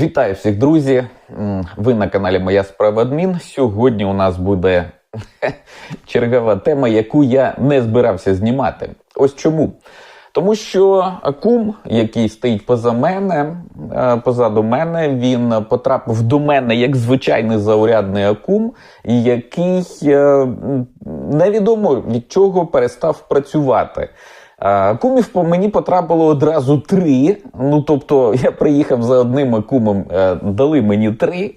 Вітаю всіх, друзі! Ви на каналі Моя справа адмін. Сьогодні у нас буде чергова тема, яку я не збирався знімати. Ось чому. Тому що кум, який стоїть поза мене, е, позаду мене, він потрапив до мене як звичайний заурядний акум, який е, невідомо від чого перестав працювати. А, Кумів по мені потрапило одразу три. Ну тобто, я приїхав за одним акумом, е, дали мені три.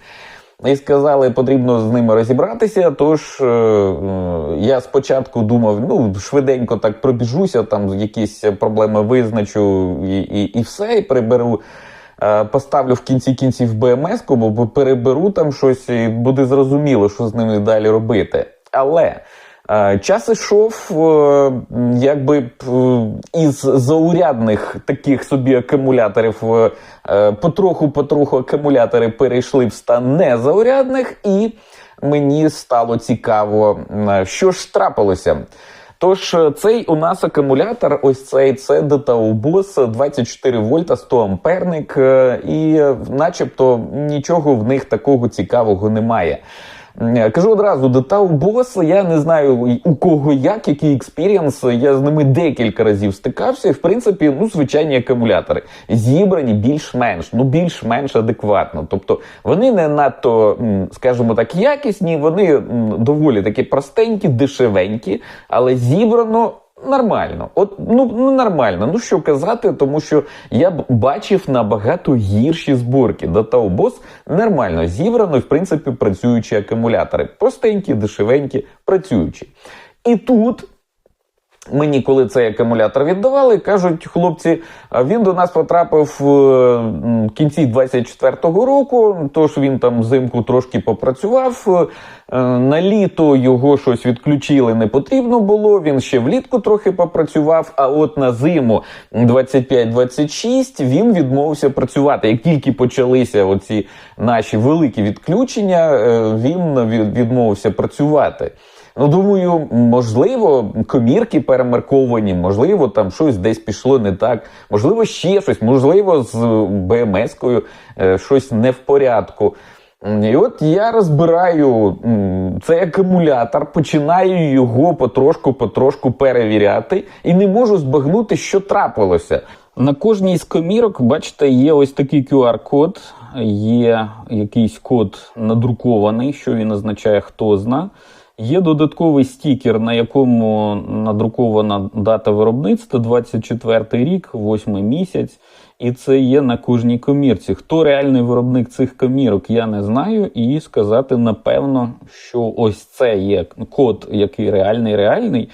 І сказали, потрібно з ними розібратися. Тож е, е, я спочатку думав, ну швиденько так пробіжуся, там якісь проблеми визначу і, і, і все, і приберу. Е, Поставлю в кінці кінців БМС, бо переберу там щось, і буде зрозуміло, що з ними далі робити. Але е, час ішов, е, якби е, із заурядних таких собі акумуляторів е, е, потроху-потроху акумулятори перейшли в стан незаурядних, і мені стало цікаво, е, що ж трапилося. Тож е, цей у нас акумулятор, ось цей це DTO Boss 24 вольта 100 амперник, е, і е, начебто нічого в них такого цікавого немає. Кажу одразу, детал Boss, я не знаю у кого як, який експірієнс, я з ними декілька разів стикався, і в принципі, ну, звичайні акумулятори, зібрані більш-менш, ну більш-менш адекватно. Тобто вони не надто, скажімо так, якісні, вони доволі такі простенькі, дешевенькі, але зібрано. Нормально, от ну, ну нормально. Ну що казати, тому що я б бачив набагато гірші зборки. Data Boss нормально зібрано, в принципі працюючі акумулятори. Простенькі, дешевенькі, працюючі. І тут Мені, коли цей акумулятор віддавали, кажуть хлопці, він до нас потрапив е, в кінці 24-го року, тож він там взимку трошки попрацював. Е, На літо його щось відключили, не потрібно було. Він ще влітку трохи попрацював. А от на зиму 25-26 він відмовився працювати. Як тільки почалися оці наші великі відключення, е, він відмовився працювати. Ну, думаю, можливо, комірки перемарковані, можливо, там щось десь пішло не так, можливо, ще щось, можливо, з БМС-кою е, щось не в порядку. І от я розбираю цей акумулятор, починаю його потрошку-потрошку перевіряти і не можу збагнути, що трапилося. На кожній з комірок, бачите, є ось такий QR-код, є якийсь код надрукований, що він означає, хто зна. Є додатковий стікер, на якому надрукована дата виробництва 24 рік, 8 місяць, і це є на кожній комірці. Хто реальний виробник цих комірок, я не знаю. І сказати напевно, що ось це є код, який реальний, реальний.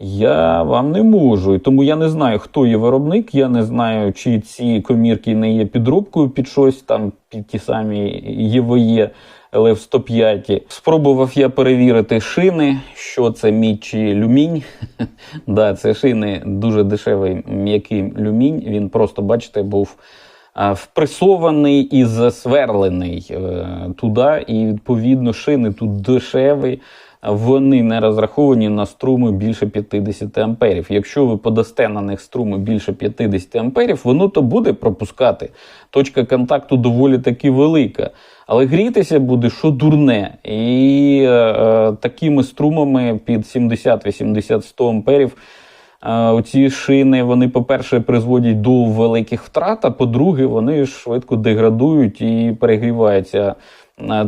Я вам не можу. І тому я не знаю, хто є виробник. Я не знаю, чи ці комірки не є підробкою під щось там, під ті самі ЄВЄ ЛФ 105. Спробував я перевірити шини, що це мідь чи люмінь. да, це шини дуже дешевий м'який люмінь. Він просто, бачите, був впресований і засверлений е, туди. І відповідно шини тут дешеві. Вони не розраховані на струми більше 50 амперів. Якщо ви подасте на них струми більше 50 амперів, воно то буде пропускати. Точка контакту доволі таки велика. Але грітися буде що дурне. І е, е, такими струмами під 70, 80, 100 амперів. е, Оці шини, вони, по-перше, призводять до великих втрат, а по-друге, вони швидко деградують і перегріваються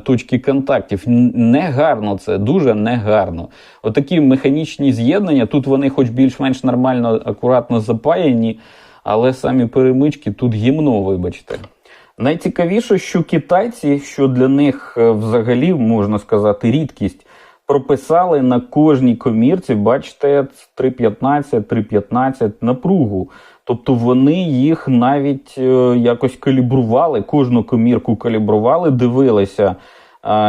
точки контактів. Негарно це, дуже негарно. Отакі механічні з'єднання, тут вони хоч більш-менш нормально, акуратно запаяні, але самі перемички тут гімно, вибачте. Найцікавіше, що китайці, що для них е, взагалі можна сказати рідкість, прописали на кожній комірці, бачите, 3.15, 3.15 напругу. Тобто вони їх навіть е, якось калібрували, кожну комірку калібрували, дивилися,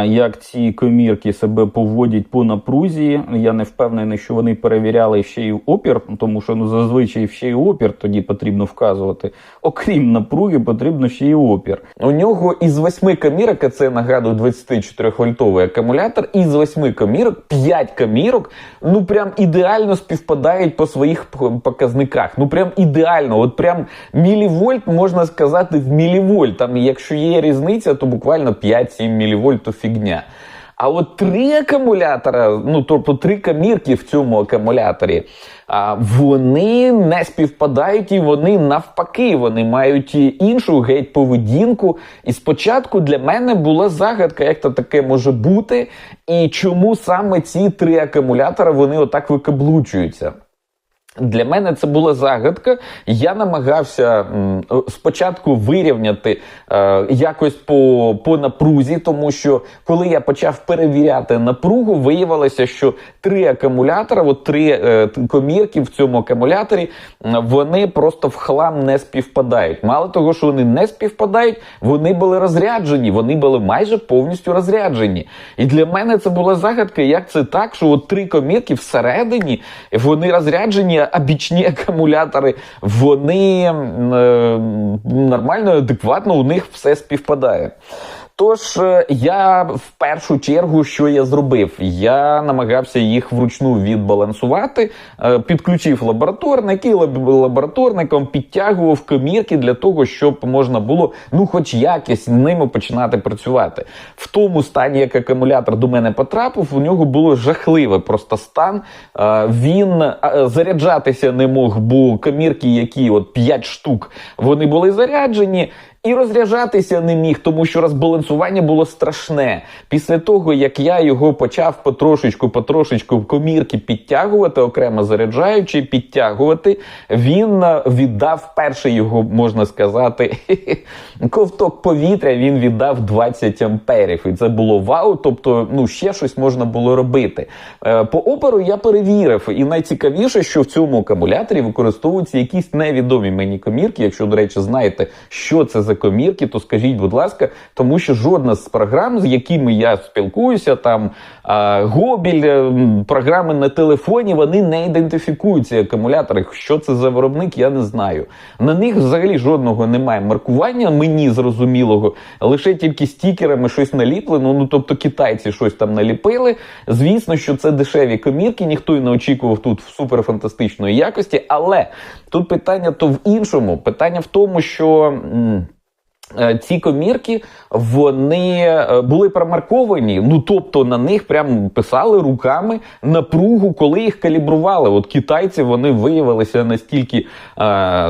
як ці комірки себе поводять по напрузі. Я не впевнений, що вони перевіряли ще й опір, тому що ну зазвичай ще й опір тоді потрібно вказувати. Окрім напруги, потрібно ще й опір. У нього із восьми камірок, а це нагадую 24 вольтовий акумулятор, із восьми камірок, 5 камірок, ну прям ідеально співпадають по своїх показниках. Ну прям ідеально. От прям мілівольт можна сказати в мілівольт. Там, якщо є різниця, то буквально 5-7 мілівольт то фігня. А от три акумулятора, ну тобто три камірки в цьому акумуляторі, вони не співпадають і вони навпаки, вони мають іншу геть поведінку. І спочатку для мене була загадка, як то таке може бути, і чому саме ці три акумулятора вони отак викаблучуються. Для мене це була загадка. Я намагався спочатку вирівняти е, якось по, по напрузі, тому що коли я почав перевіряти напругу, виявилося, що три акумулятора, от три е, комірки в цьому акумуляторі, вони просто в хлам не співпадають. Мало того, що вони не співпадають, вони були розряджені, вони були майже повністю розряджені. І для мене це була загадка, як це так, що от три комірки всередині вони розряджені, а акумулятори вони е, нормально, адекватно, у них все співпадає. Тож е, я в першу чергу, що я зробив? Я намагався їх вручну відбалансувати, е, підключив лабораторник і лаб- лабораторником підтягував комірки для того, щоб можна було ну, хоч якось ними починати працювати. В тому стані, як акумулятор до мене потрапив, у нього було жахливий просто стан. Е, Він заряджатися не мог, бо комірки, які от 5 штук, вони були заряджені. І розряджатися не міг, тому що розбалансування було страшне. Після того, як я його почав потрошечку, потрошечку в комірки підтягувати, окремо заряджаючи, підтягувати, він е, віддав перший його, можна сказати, ковток повітря. Він віддав 20 амперів. І це було вау. Тобто, ну ще щось можна було робити. Е, По оперу я перевірив, і найцікавіше, що в цьому акумуляторі використовуються якісь невідомі мені комірки. Якщо, до речі, знаєте, що це за комірки, то скажіть, будь ласка, тому що жодна з програм, з якими я спілкуюся, там Гобіль, е, програми на телефоні, вони не ідентифікують ці акумулятори. Що це за виробник, я не знаю. На них взагалі жодного немає маркування, мені зрозумілого, лише тільки стікерами щось наліплено. Ну тобто китайці щось там наліпили. Звісно, що це дешеві комірки, ніхто й не очікував тут суперфантастичної якості, але тут питання то в іншому. Питання в тому, що. Е, Ці комірки вони е, були промарковані. Ну тобто на них прям писали руками напругу, коли їх калібрували. От китайці вони виявилися настільки, е,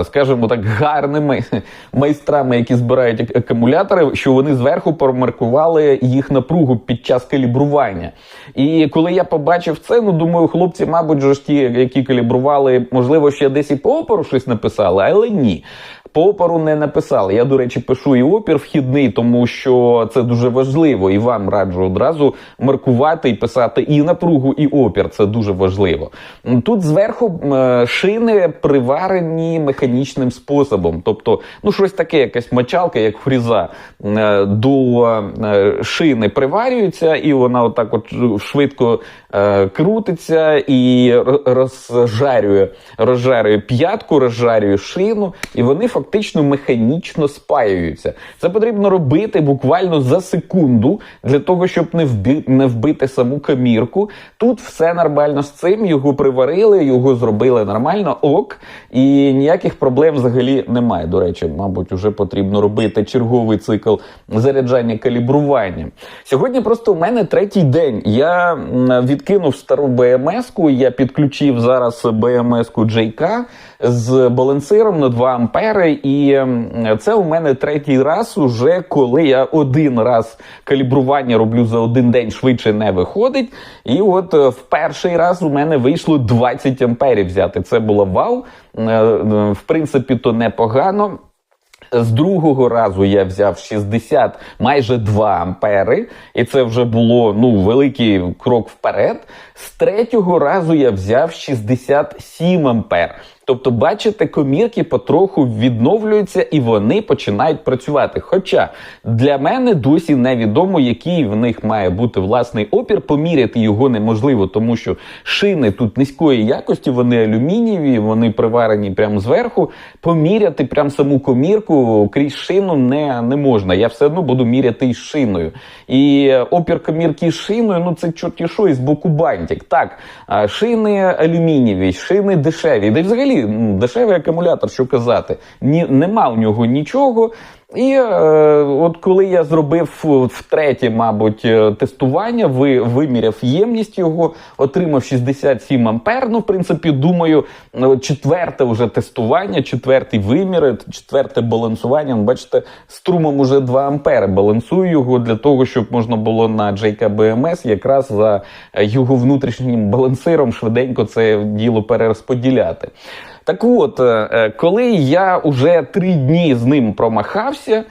скажімо так, гарними майстрами, які збирають акумулятори, що вони зверху промаркували їх напругу під час калібрування. І коли я побачив це, ну думаю, хлопці, мабуть, ж ті, які калібрували, можливо, ще десь і по опору щось написали, але ні. По опору не написали. Я, до речі, пишу і опір вхідний, тому що це дуже важливо, і вам раджу одразу маркувати і писати і напругу, і опір. Це дуже важливо. Тут зверху е, шини приварені механічним способом, тобто, ну щось таке, якась мочалка, як фріза, е, до е, шини приварюється, і вона отак от швидко крутиться і розжарює, розжарює п'ятку, розжарює шину, і вони фактично механічно спаюються. Це потрібно робити буквально за секунду для того, щоб не вби, не вбити саму камірку. Тут все нормально з цим. Його приварили, його зробили нормально, ок, і ніяких проблем взагалі немає. До речі, мабуть, вже потрібно робити черговий цикл заряджання калібрування. Сьогодні просто у мене третій день. Я відкинув стару БМС-ку, я підключив зараз БМС-ку JK з балансиром на 2 ампери, і це у мене третій раз, уже коли я один раз калібрування роблю за один день, швидше не виходить. І от е, в перший раз у мене вийшло 20 амперів взяти. Це було вау. Е, е, В принципі, то непогано. З другого разу я взяв 60, майже 2 ампери, і це вже було ну великий крок вперед. З третього разу я взяв 67 ампер. Тобто, бачите, комірки потроху відновлюються і вони починають працювати. Хоча для мене досі невідомо, який в них має бути власний опір. Поміряти його неможливо, тому що шини тут низької якості, вони алюмінієві, вони приварені прямо зверху. Поміряти прям саму комірку крізь шину не, не можна. Я все одно буду міряти із шиною. І опір комірки з шиною, ну це чорті що із боку бантик. Так, шини алюмінієві, шини дешеві. Да й взагалі дешевий акумулятор, що казати. Ні, нема у нього нічого. І е, от коли я зробив втретє, мабуть, е, тестування, ви виміряв ємність його, отримав 67 ампер. Ну, в принципі, думаю, е, четверте вже тестування, четвертий вимір, четверте балансування. Ну, Бачите, струмом уже 2 ампери. Балансую його для того, щоб можна було на JKBMS якраз за е, його внутрішнім балансиром швиденько це діло перерозподіляти. Так от, е, е, коли я уже три дні з ним промахався,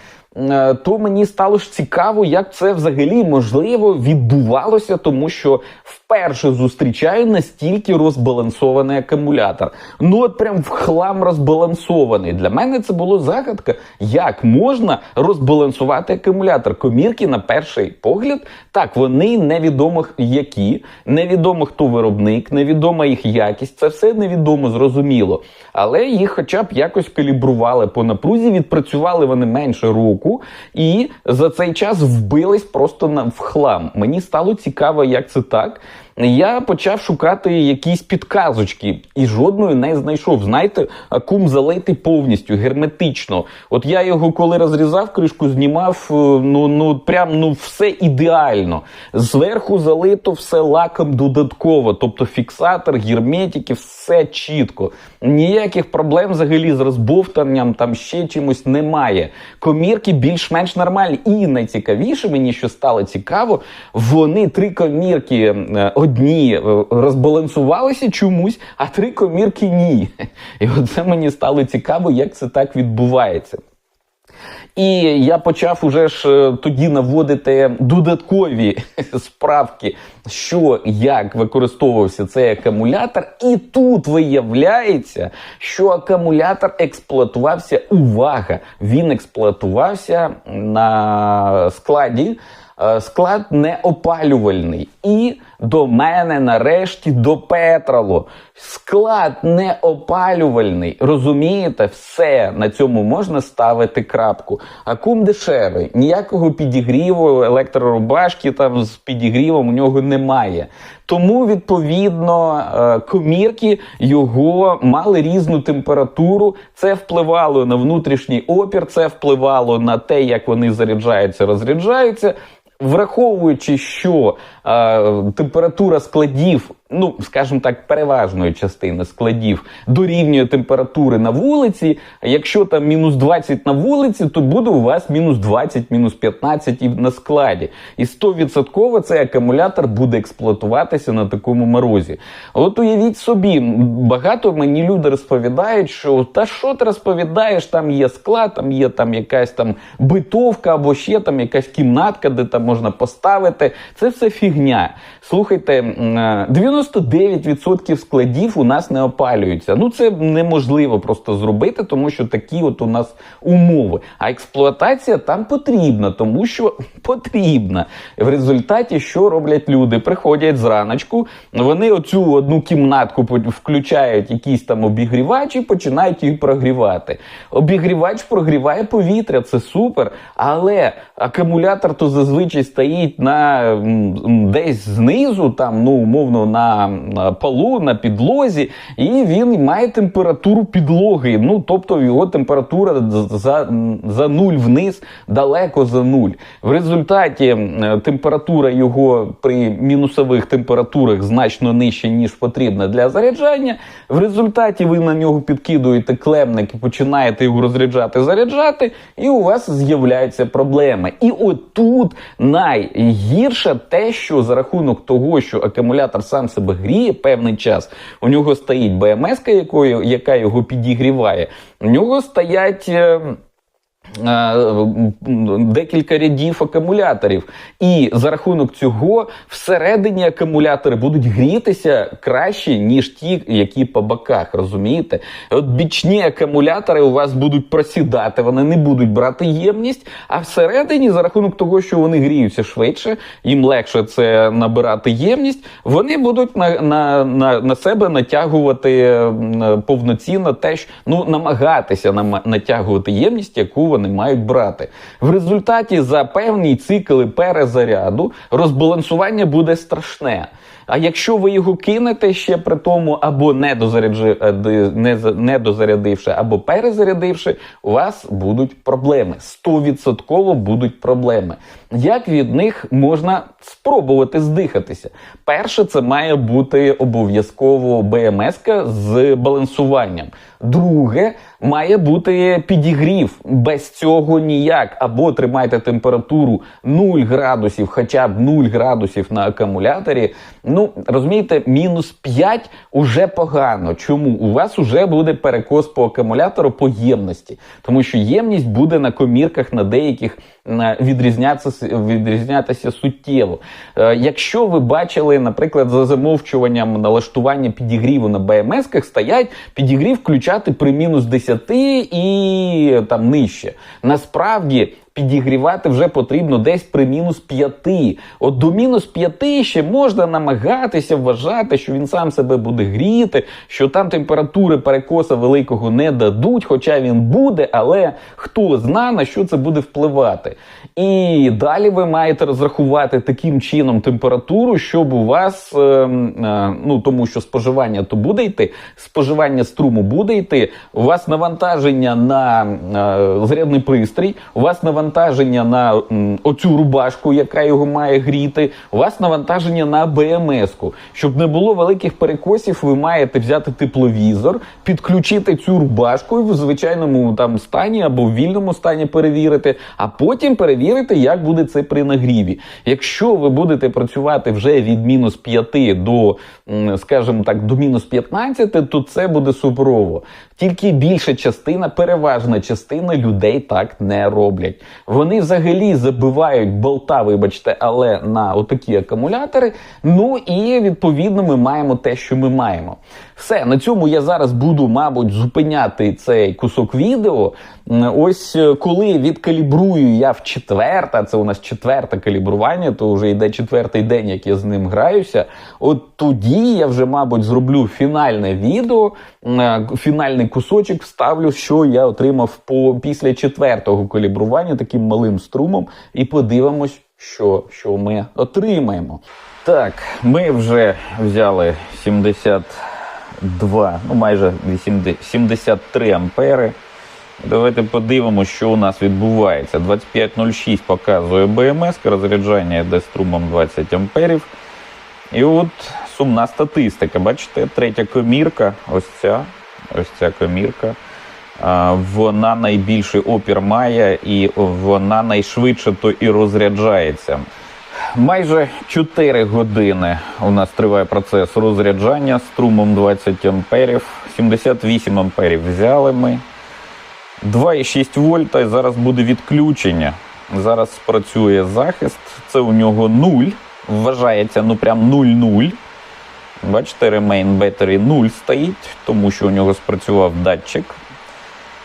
то мені стало ж цікаво, як це взагалі можливо відбувалося, тому що вперше зустрічаю настільки розбалансований акумулятор. Ну от прям в хлам розбалансований. Для мене це було загадка, як можна розбалансувати акумулятор. Комірки на перший погляд, так вони невідомо які, невідомо хто виробник, невідома їх якість. Це все невідомо, зрозуміло. Але їх, хоча б якось калібрували по напрузі, відпрацювали вони менше року, і за цей час вбились просто на в хлам. Мені стало цікаво, як це так. Я почав шукати якісь підказочки і жодної не знайшов. Знаєте, акум залитий повністю герметично. От я його коли розрізав, кришку знімав. е, Ну ну прям ну все ідеально. Зверху залито все лаком додатково, тобто фіксатор, герметики, все чітко. Ніяких проблем взагалі з розбовтанням, там ще чимось немає. Комірки більш-менш нормальні. І найцікавіше мені, що стало цікаво, вони три комірки е, одні е, розбалансувалися чомусь, а три комірки ні. І оце мені стало цікаво, як це так відбувається. І я почав уже ж е, тоді наводити додаткові справки, що як використовувався цей акумулятор. І тут виявляється, що акумулятор експлуатувався. Увага! Він експлуатувався на складі. е, Склад неопалювальний. І до мене нарешті допетрало. Склад неопалювальний. Розумієте, все на цьому можна ставити крапку. Акум дешевий, ніякого підігріву, електрорубашки там з підігрівом у нього немає. Тому, відповідно, е, комірки його мали різну температуру. Це впливало на внутрішній опір, це впливало на те, як вони заряджаються, розряджаються. Враховуючи, що е, температура складів, ну скажімо так, переважної частини складів дорівнює температури на вулиці. Якщо там мінус 20 на вулиці, то буде у вас мінус 20, мінус 15 і на складі. І 100% цей акумулятор буде експлуатуватися на такому морозі. От уявіть собі, багато мені люди розповідають, що та що ти розповідаєш, там є склад, там є там якась там битовка або ще там якась кімнатка, де там можна поставити. Це все фігня. Слухайте, м, е, 99% складів у нас не опалюються. Ну це неможливо просто зробити, тому що такі от у нас умови. А експлуатація там потрібна, тому що потрібна. В результаті що роблять люди? Приходять зраночку, вони оцю одну кімнатку включають якийсь там обігрівач і починають її прогрівати. Обігрівач прогріває повітря, це супер, але акумулятор то зазвичай стоїть на десь знизу, там ну умовно на, на полу, на підлозі, і він має температуру підлоги. Ну тобто його температура за, за нуль вниз, далеко за нуль. В результаті температура його при мінусових температурах значно нижча, ніж потрібна для заряджання. В результаті ви на нього підкидуєте клемник і починаєте його розряджати, заряджати, і у вас з'являються проблеми. І отут найгірше те, що за рахунок того, що акумулятор сам себе гріє певний час, у нього стоїть БМС, яка його підігріває, у нього стоять. Е, декілька рядів акумуляторів. І за рахунок цього всередині акумулятори будуть грітися краще, ніж ті, які по боках. Розумієте? От бічні акумулятори у вас будуть просідати, вони не будуть брати ємність. А всередині, за рахунок того, що вони гріються швидше, їм легше це набирати ємність, вони будуть на, на, на, на себе натягувати повноцінно теж, ну намагатися нама- натягувати ємність, яку вони мають брати. В результаті за певні цикли перезаряду розбалансування буде страшне. А якщо ви його кинете ще при тому, або не, е, не, за- не дозарядивши, або перезарядивши, у вас будуть проблеми. 100% будуть проблеми. Як від них можна спробувати здихатися? Перше, це має бути обов'язково БМС з балансуванням. Друге, має бути підігрів. Без цього ніяк. Або тримайте температуру 0 градусів, хоча б 0 градусів на акумуляторі. Ну, розумієте, мінус 5 уже погано. Чому? У вас уже буде перекос по акумулятору по ємності, тому що ємність буде на комірках на деяких відрізнятися, відрізнятися суттєво. Е, Якщо ви бачили, наприклад, за замовчуванням налаштування підігріву на БМС-ках стоять підігрів включати при мінус 10 і там нижче. Насправді. Підігрівати вже потрібно десь при мінус 5. От до мінус 5 ще можна намагатися вважати, що він сам себе буде гріти, що там температури перекоса великого не дадуть, хоча він буде, але хто зна на що це буде впливати. І далі ви маєте розрахувати таким чином температуру, щоб у вас, е, е, ну тому що споживання то буде йти, споживання струму буде йти, у вас навантаження на е, зарядний пристрій, у вас навантаження на м, оцю рубашку, яка його має гріти, у вас навантаження на БМС-ку. Щоб не було великих перекосів, ви маєте взяти тепловізор, підключити цю рубашку в звичайному там стані або в вільному стані перевірити, а потім перевірити, як буде це при нагріві. Якщо ви будете працювати вже від мінус 5 до, скажімо так, до мінус 15, то це буде суперово. Тільки більша частина, переважна частина людей так не роблять. Вони взагалі забивають болта, вибачте, але на отакі акумулятори. Ну і відповідно ми маємо те, що ми маємо. Все на цьому я зараз буду, мабуть, зупиняти цей кусок відео. Ось е, коли відкалібрую я в четверте, це у нас четверте калібрування, то вже йде четвертий день, як я з ним граюся. От тоді я вже, мабуть, зроблю фінальне відео, е, фінальний кусочок вставлю, що я отримав по після четвертого калібрування таким малим струмом, і подивимось, що, що ми отримаємо. Так, ми вже взяли 72, ну майже 80, 73 ампери. Давайте подивимося, що у нас відбувається. 2506 показує БМС, розряджання йде струмом 20 амперів. І от сумна статистика. Бачите, третя комірка, ось ця, ось ця комірка. Вона найбільший опір має і вона найшвидше то і розряджається. Майже 4 години у нас триває процес розряджання струмом 20 амперів. 78 амперів взяли ми. 2,6 вольта і зараз буде відключення. Зараз спрацює захист. Це у нього 0. Вважається ну прям 0-0. Бачите, Remain Battery 0 стоїть, тому що у нього спрацював датчик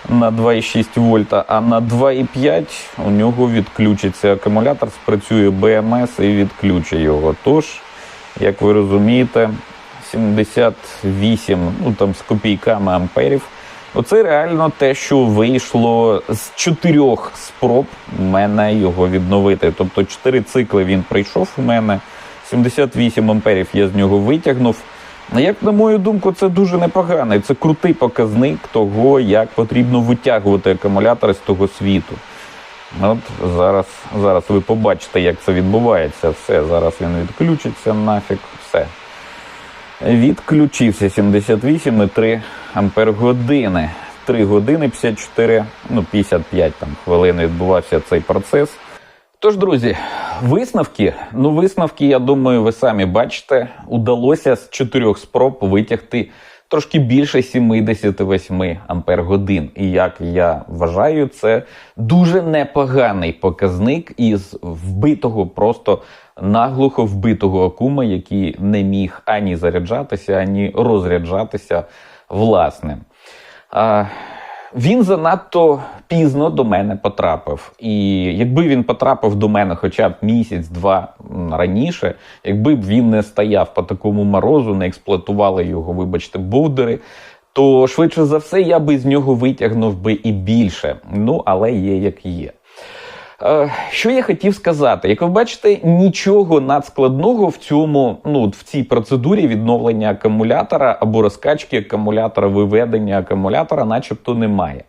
на 2,6 вольта, а на 2,5 у нього відключиться акумулятор, спрацює БМС і відключить його. Тож, як ви розумієте, 78, ну там з копійками амперів. Оце реально те, що вийшло з чотирьох спроб мене його відновити. Тобто чотири цикли він пройшов у мене. 78 амперів я з нього витягнув. Як на мою думку, це дуже непогано. Це крутий показник того, як потрібно витягувати акумулятори з того світу. От зараз, зараз ви побачите, як це відбувається. Все, зараз він відключиться нафіг, все. Відключився 78,3 ампер години. 3 години 54, ну 55 там хвилин відбувався цей процес. Тож, друзі, висновки. Ну, висновки, я думаю, ви самі бачите, удалося з чотирьох спроб витягти трошки більше 78 ампер годин. І як я вважаю, це дуже непоганий показник із вбитого, просто наглухо вбитого акума, який не міг ані заряджатися, ані розряджатися власне. Він занадто пізно до мене потрапив. І якби він потрапив до мене хоча б місяць-два раніше, якби б він не стояв по такому морозу, не експлуатували його, вибачте, бовдери, то швидше за все я би з нього витягнув би і більше. Ну, але є як є. Е, Що я хотів сказати? Як ви бачите, нічого надскладного в цьому, ну в цій процедурі відновлення акумулятора або розкачки акумулятора, виведення акумулятора, начебто, немає.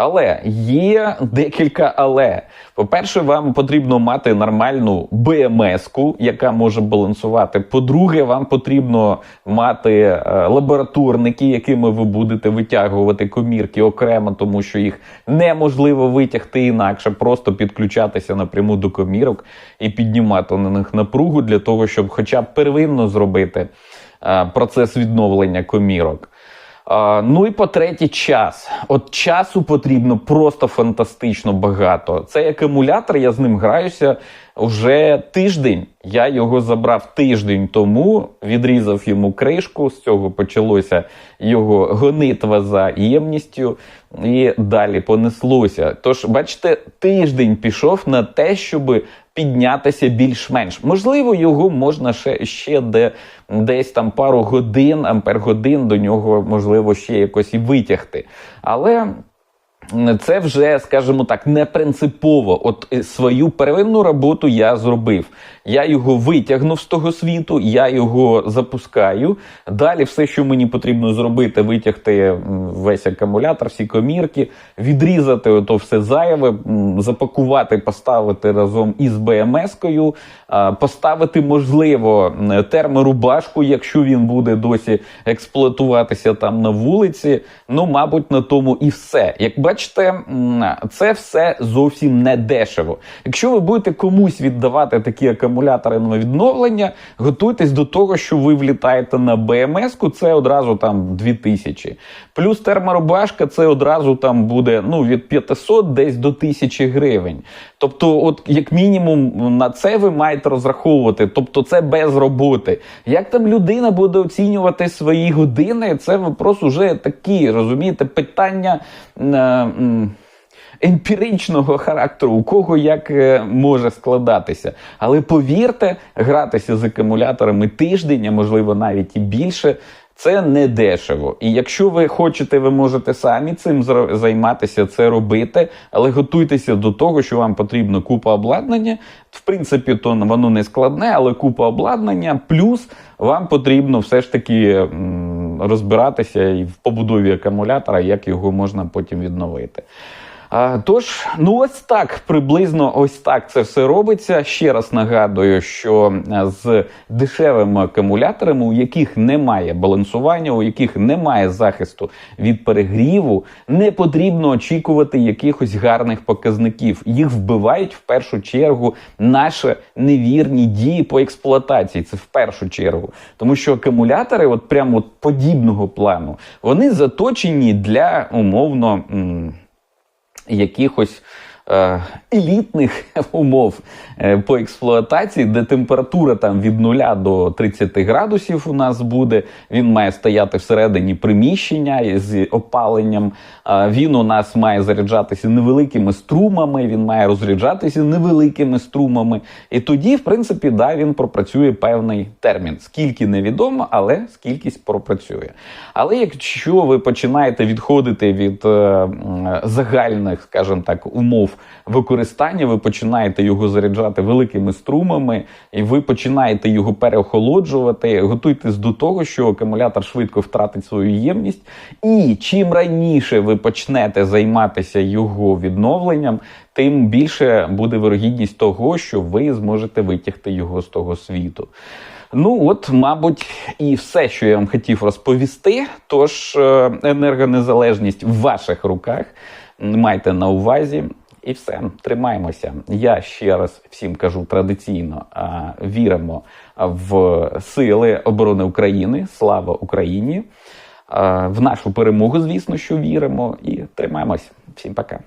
Але є декілька але. По-перше, вам потрібно мати нормальну БМС-ку, яка може балансувати. По-друге, вам потрібно мати е, лабораторники, якими ви будете витягувати комірки окремо, тому що їх неможливо витягти інакше, просто підключатися напряму до комірок і піднімати на них напругу для того, щоб хоча б первинно зробити е, процес відновлення комірок. Ну і по-третє, час. От часу потрібно просто фантастично багато. Цей акумулятор, я з ним граюся вже тиждень. Я його забрав тиждень тому, відрізав йому кришку. З цього почалося його гонитва за ємністю, і далі понеслося. Тож, бачите, тиждень пішов на те, щоб піднятися більш-менш. Можливо, його можна ще, ще де, десь там пару годин, ампер-годин до нього можливо ще якось і витягти. Але це вже, скажімо так, не принципово. От е, свою первинну роботу я зробив. Я його витягнув з того світу, я його запускаю. Далі все, що мені потрібно зробити, витягти весь акумулятор, всі комірки, відрізати ото все зайве, запакувати, поставити разом із БМС-кою, поставити, можливо, терморубашку, якщо він буде досі експлуатуватися там на вулиці. Ну, мабуть, на тому і все. Як бачите, це все зовсім не дешево. Якщо ви будете комусь віддавати такі акумулятори на відновлення, готуйтесь до того, що ви влітаєте на БМС-ку, це одразу там 2000. Плюс терморубашка, це одразу там буде ну, від 500 десь до 1000 гривень. Тобто, от як мінімум на це ви маєте розраховувати. Тобто, це без роботи. Як там людина буде оцінювати свої години, це вопрос уже такі, розумієте, питання. е, Емпіричного характеру, у кого як е, може складатися. Але повірте, гратися з акумуляторами тиждень, а можливо навіть і більше, це не дешево. І якщо ви хочете, ви можете самі цим займатися, це робити, але готуйтеся до того, що вам потрібно купа обладнання. В принципі, то воно не складне, але купа обладнання. Плюс вам потрібно все ж таки розбиратися і в побудові акумулятора, як його можна потім відновити. Тож, ну ось так приблизно ось так це все робиться. Ще раз нагадую, що е, з дешевими акумуляторами, у яких немає балансування, у яких немає захисту від перегріву, не потрібно очікувати якихось гарних показників. Їх вбивають в першу чергу наші невірні дії по експлуатації. Це в першу чергу, тому що акумулятори, от прямо от подібного плану, вони заточені для умовно. Якихось елітних умов е, по експлуатації, де температура там від 0 до 30 градусів у нас буде. Він має стояти всередині приміщення з опаленням. Е, він у нас має заряджатися невеликими струмами, він має розряджатися невеликими струмами. І тоді, в принципі, да, він пропрацює певний термін. Скільки невідомо, але скількись пропрацює. Але якщо ви починаєте відходити від е, загальних, скажімо так, умов використання, ви починаєте його заряджати великими струмами, і ви починаєте його переохолоджувати. Готуйтесь до того, що акумулятор швидко втратить свою ємність. І чим раніше ви почнете займатися його відновленням, тим більше буде вирогідність того, що ви зможете витягти його з того світу. Ну, от, мабуть, і все, що я вам хотів розповісти. Тож е, енергонезалежність в ваших руках. Майте на увазі. І все, тримаємося. Я ще раз всім кажу традиційно: віримо в сили оборони України. Слава Україні! в нашу перемогу, звісно, що віримо, і тримаємось. Всім пока.